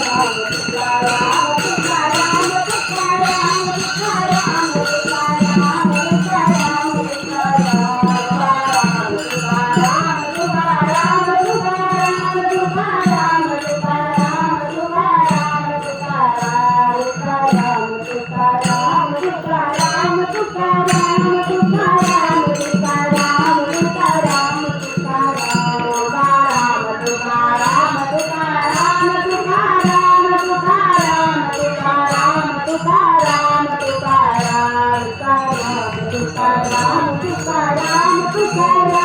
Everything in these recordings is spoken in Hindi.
Thank you. முத்து சாரா முத்து சாரா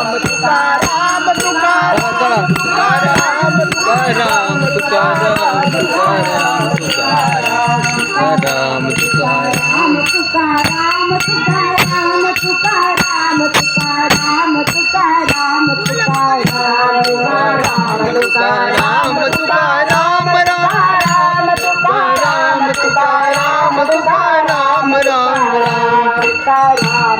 तुकाराम तुकाराम तुकाराम तुकाराम तुकाराम तुकाराम तुकाराम तुकाराम तुकाराम तुकाराम तुकाराम तुकाराम तुकाराम तुकाराम तुकाराम तुकाराम तुकाराम राम तुकाराम तुकाराम राम राम